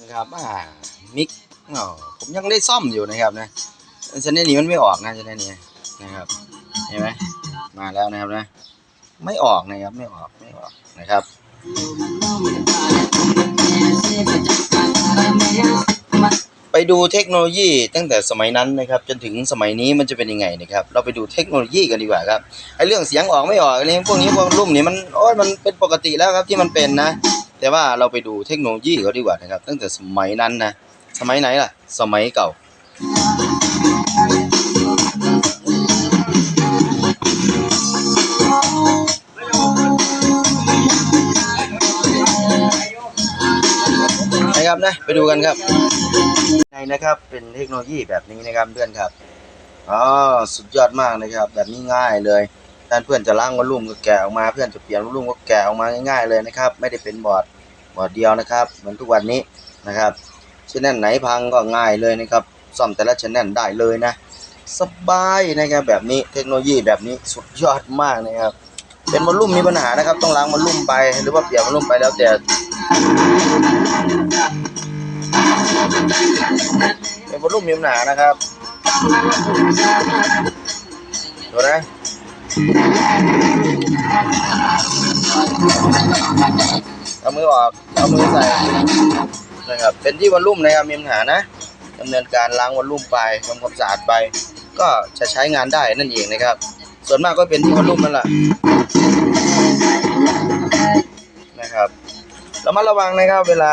นะครับอ่ามิกอ๋อผมยังได้ซ่อมอยู่นะครับนะชนิดนี้มันไม่ออกนะชนิดนี้นะครับเห็นไหมมาแล้วนะครับนะ ไม่ออกนะครับไม่ออกไม่ออกนะครับไปดูเทคโนโลยีตั้งแต่สมัยนั้นนะครับ จนถึงสมัยนี้มันจะเป็นยังไงนะครับ เราไปดูเทคโนโลยีกันดีกว่าครับไอเรื่องเสียงออกไม่ออกอะไรพวกนี้พวกรุ่มนี้มันโอ้ยมันเป็นปกติแล้วครับที่มันเป็นนะ แต่ว่าเราไปดูเทคโนโลยีเขาดีกว่านะครับ ตั้งแต่สมัยนั้นนะ สมัยไหนล่ะ สมัยเก่า นะครับนะ ไปดูกันครับ ในนะครับเป็นเทคโนโลยีแบบนี้นะครับเพื่อนครับ อ๋อ สุดยอดมากนะครับ แบบนี้ง่ายเลย ด้านเพื่อนจะล้างวอลลุ่มก็แกะออกมา เพื่อนจะเปลี่ยนวอลลุ่มก็แกะออกมาง่ายๆเลยนะครับ ไม่ได้เป็นบอร์ดบอร์ดเดียวนะครับเหมือนทุกวันนี้นะครับชแนลไหนพังก็ง่ายเลยนะครับซ่อมแต่ละชแนลได้เลยนะ สบายนะครับแบบนี้เทคโนโลยีแบบนี้สุดยอดมากนะครับ เป็นวอลลุ่มมีปัญหานะครับ ต้องล้างวอลลุ่มไปหรือว่าเปลี่ยนวอลลุ่มไปแล้วแต่เป็นวอลลุ่มมีปัญหานะครับดูนะ เอามือออก เอามือใส่นะครับ เป็นที่วอลลุ่มนะครับมีปัญหานะดำเนินการล้างวอลลุ่มไปทำความสะอาดไป ก็จะใช้งานได้นั่นเองนะครับ ส่วนมากก็เป็นที่วอลลุ่มนั่นแหละนะครับเรามาระวังนะครับ เวลา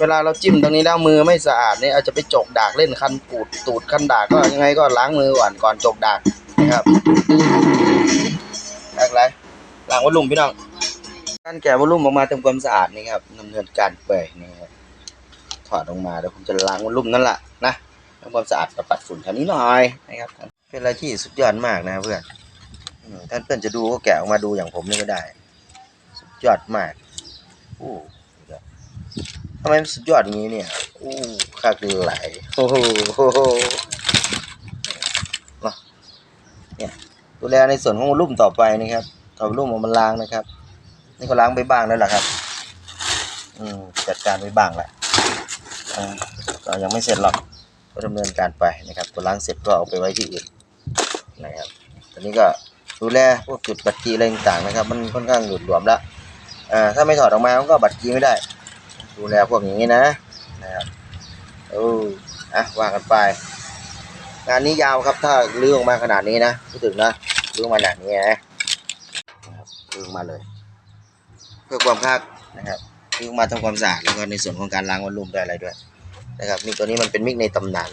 เวลาเราจิ้มตรงนี้แล้วมือไม่สะอาดเนี่ยอาจจะไปจกดากเล่นคันปูดตูดคันดากก็ยังไงก็ล้างมือก่อนก่อนจกดาก นะครับล้างไรล้างวอลลุ่มพี่น้องการแกะวอลลุ่มออกมาทำความสะอาดนี่ครับดำเนินการเปื่อยนี่ครับถอดออกมาเดี๋ยวผมจะล้างวอลลุ่มนั่นแหละนะทำความสะอาดกับปัดฝุ่นคันนี้หน่อยนะครับเป็นอะไรที่สุดยอดมากนะเพื่อนท่านเพื่อนจะดูก็แกะออกมาดูอย่างผมนี่ก็ได้ สุดยอดมากอู้ทำไมมันสุดยอดอย่างนี้เนี่ยอู้คักไหลโอ้โว้โหเนาะ เนี่ยดูแลในส่วนของรุ่มต่อไปนะครับต่อรุ่มเอามันล้างนะครับ นี่ก็ล้างไปบ้างแล้วแหละครับ อืมจัดการไปบ้างแหละอ่าก็ยังไม่เสร็จหรอกก็ดำเนินการไปนะครับพอล้างเสร็จก็เอาไปไว้ที่อื่นนะครับ ตอนนี้ก็ดูแลพวกจุดบัตรคีอะไรต่างๆนะครับ มันค่อนข้างหลุดหลวมแล้วอ่าถ้าไม่ถอดออกมามันก็บัตรคีไม่ได้ ดูแลพวกอย่างนี้นะนะครับโอ้อะว่ากันไป งานนี้ยาวครับถ้าลื้อออกมาขนาดนี้นะพูดถึงนะลื้อมาขนาดนี้นะครับลื้อมาเลย เพื่อความคักนะครับลื้อมาทำความสะอาดแล้วก็ในส่วนของการล้างวอลลุ่มด้วยอะไรด้วยนะครับมิกตัวนี้มันเป็นมิกในตำนาน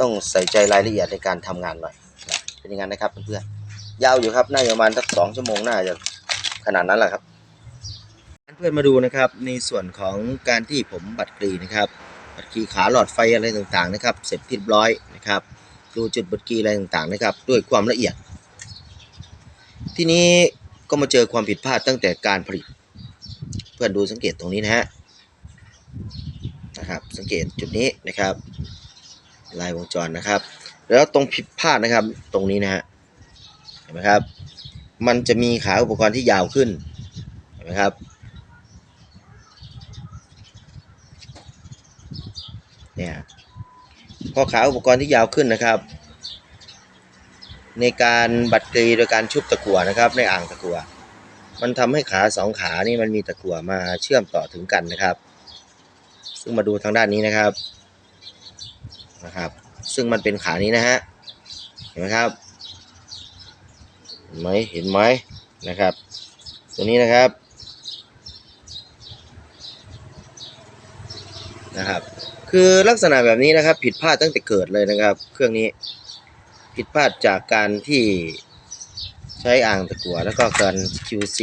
ต้องใส่ใจรายละเอียดในการทำงานหน่อยนะเป็นย่างนั้นนะครับเพื่อนๆยาวอยู่ครับน่าจะประมาณสักสองชั่วโมงน่าจะขนาดนั้นแหละครับเพื่อนมาดูนะครับในส่วนของการที่ผมบัตรกรีนะครับบัตรกรีขาหลอดไฟอะไรต่างๆนะครับ เสร็จเรียบร้อยนะครับ ดูจุดบัตรกีอะไรต่างๆนะครับ ด้วยความละเอียด ทีนี้ก็มาเจอความผิดพลาดตั้งแต่การผลิต เพื่อนดูสังเกตตรงนี้นะฮะนะครับสังเกตจุดนี้นะครับ ลายวงจรนะครับ แล้วตรงผิดพลาดนะครับตรงนี้นะฮะเห็นไหมครับ มันจะมีขาอุปกรณ์ที่ยาวขึ้นเห็นไหมครับเนี่ย พอขาอุปกรณ์ที่ยาวขึ้นนะครับ ในการบัดกรีโดยการชุบตะกั่วนะครับ ในอ่างตะกั่วมันทำให้ขาสองขานี่มันมีตะกั่วมาเชื่อมต่อถึงกันนะครับ ซึ่งมาดูทางด้านนี้นะครับนะครับ ซึ่งมันเป็นขานี้นะฮะเห็นไหมครับเห็นไหมเห็นไหมนะครับ ตัวนี้นะครับนะครับ คือลักษณะแบบนี้นะครับ ผิดพลาดตั้งแต่เกิดเลยนะครับ เครื่องนี้ผิดพลาดจากการที่ใช้อ่างตะกั่วแล้วก็การ QC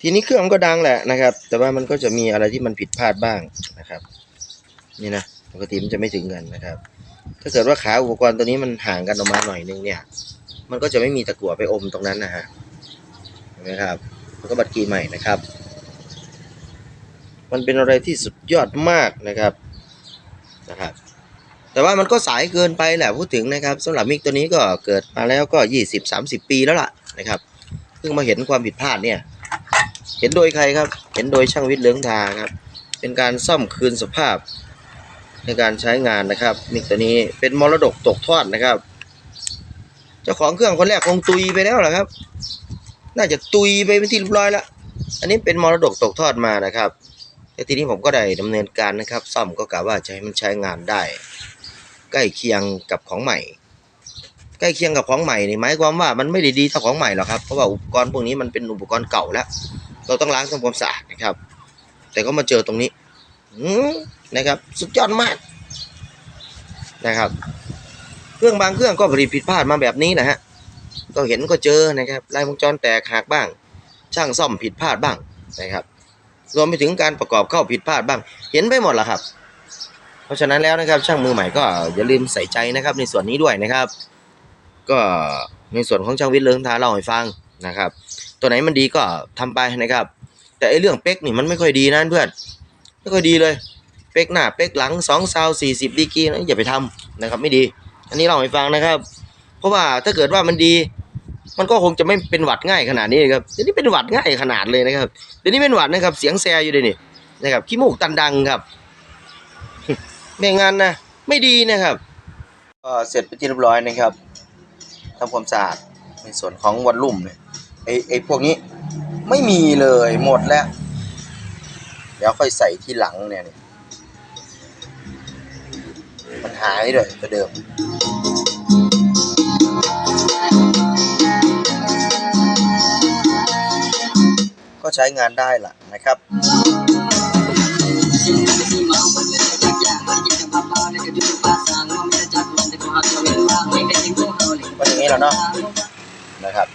ทีนี้เครื่องก็ดังแหละนะครับ แต่ว่ามันก็จะมีอะไรที่มันผิดพลาดบ้างนะครับ นี่นะปกติมันจะไม่ถึงกันนะครับ ถ้าเกิดว่าขาอุปกรณ์ตัวนี้มันห่างกันออกมาหน่อยนึงเนี่ย มันก็จะไม่มีตะกั่วไปอมตรงนั้นนะฮะเห็นไหมครับมันก็บัดกีใหม่นะครับ มันเป็นอะไรที่สุดยอดมากนะครับนะครับแต่ว่ามันก็สายเกินไปแหละพูดถึงนะครับสำหรับมิกตัวนี้ก็เกิดมาแล้วก็ยี่สิบสามสิบปีแล้วล่ะนะครับเพิ่งมาเห็นความผิดพลาดเนี่ย เห็นโดยใครครับ เห็นโดยช่างวิทย์เลืองทาครับ เป็นการซ่อมคืนสภาพในการใช้งานนะครับ มิกตัวนี้เป็นมรดกตกทอดนะครับ เจ้าของเครื่องคนแรกคงตุยไปแล้วแหละครับ น่าจะตุยไปเป็นที่เรียบร้อยแล้วอันนี้เป็นมรดกตกทอดมานะครับ แต่ทีนี้ผมก็ได้ดำเนินการนะครับ ซ่อมก็กะว่าจะให้มันใช้งานได้ ใกล้เคียงกับของใหม่ ใกล้เคียงกับของใหม่นี่หมายความว่ามันไม่ได้ดีเท่าของใหม่หรอกครับเพราะว่าอุปกรณ์พวกนี้มันเป็นอุปกรณ์เก่าแล้ว เราต้องล้างทำความสะอาดนะครับ แต่ก็มาเจอตรงนี้นะครับ สุดยอดมากนะครับ เครื่องบางเครื่องก็ผลิตผิดพลาดมาแบบนี้นะฮะก็เห็นก็เจอนะครับลายวงจรแตกหักบ้าง ช่างซ่อมผิดพลาดบ้างนะครับ รวมไปถึงการประกอบเข้าผิดพลาดบ้าง เห็นไปหมดละครับ เพราะฉะนั้นแล้วนะครับ ช่างมือใหม่ก็อย่าลืมใส่ใจนะครับ ในส่วนนี้ด้วยนะครับ ก็ในส่วนของช่างวิทย์เลิงทาเล่าให้ฟังนะครับ ตัวไหนมันดีก็ทำไปนะครับ แต่ไอ้เรื่องเป๊กนี่มันไม่ค่อยดีนะเพื่อนไม่ค่อยดีเลย เป๊กหน้าเป๊กหลังสองซาวสี่สิบดีกีนะอย่าไปทำนะครับ ไม่ดี อันนี้เล่าให้ฟังนะครับ เพราะว่าถ้าเกิดว่ามันดี มันก็คงจะไม่เป็นหวัดง่ายขนาดนี้ครับเดี๋ยวนี้เป็นหวัดง่ายขนาดเลยนะครับเดี๋ยวนี้เป็นหวัดนะครับ เสียงแซอยู่เลยนี่นะครับขี้มูกตันดังครับไม่งั้นนะไม่ดีนะครับก็เสร็จไปที่เรียบร้อยนะครับทำความสะอาดในส่วนของวันลุ่มเนี่ยไอ้ไอ้พวกนี้ไม่มีเลยหมดแล้ว เดี๋ยวค่อยใส่ที่หลังเนี่ยนี่มันหายเลยตัวเดิม ก็ใช้งานได้ล่ะนะครับ ก็อย่างนี้แหล้วเนาะนะครับ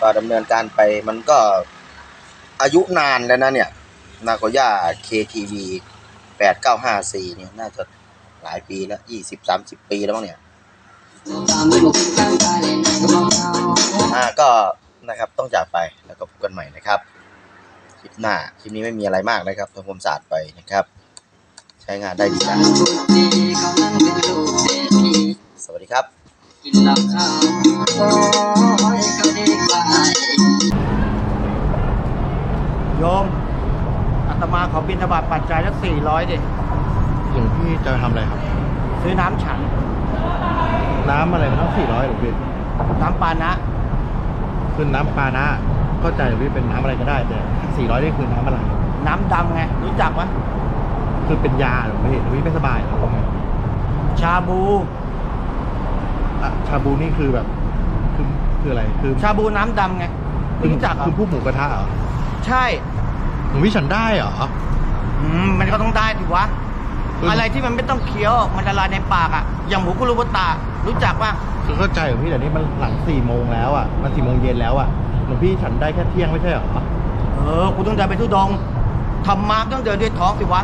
ก็ดำเนินการไปมันก็อายุนานแล้วนะเนี่ยนาโกย่า KTV 8954เนี่ยน่าจะหลายปีแล้ว20 30ปีแล้วมั้งเนี่ยอ่าก็นะครับต้องจากไปแล้วก็พบกันใหม่นะครับ ลิปหน้า คลิปนี้ไม่มีอะไรมากนะครับทำความสะอาดไปนะครับ ใช้งานได้ดีนะสวัสดีครับกินเหล้าขาวโอ้ยก็ดีกว่าโยมอาตมาขอบินทบาทปัจจัยละสี่ร้อยดิหลวงพี่จะทำอะไรครับ ซื้อน้ำฉัน น้ำอะไรมันต้องสี่ร้อยหลวงพี่น้ำปานะ คือน้ำปานะ เข้าใจหลวงพี่เป็นน้ำอะไรก็ได้แต่ สี่ร้อยนี่คือน้ำอะไร น้ำดำไง รู้จักปะคือเป็นยาหลวงพี่หลวงพี่ไม่สบายเหรอครับชาบู อะชาบูนี่คือแบบ คือคืออะไร คือชาบูน้ำดำไงไม่รู้จักเหรอคือผู้หมูกระทะเหรอใช่หลวงพี่ฉันได้เหรออืมมันก็ต้องได้ดิวะคือออะไรที่มันไม่ต้องเคี้ยว มันละลายในปากอะ อย่างหมูกุรุบุตะรู้จักปะคือเข้าใจหลวงพี่แต่นี่มันหลังสี่โมงแล้วอะ มันสี่โมงเย็นแล้วอะหลวงพี่ฉันได้แค่เที่ยงไม่ใช่เหรอ เออกูต้องเดินไปทุดงธรรมะต้องเดินด้วยท้องสิวะ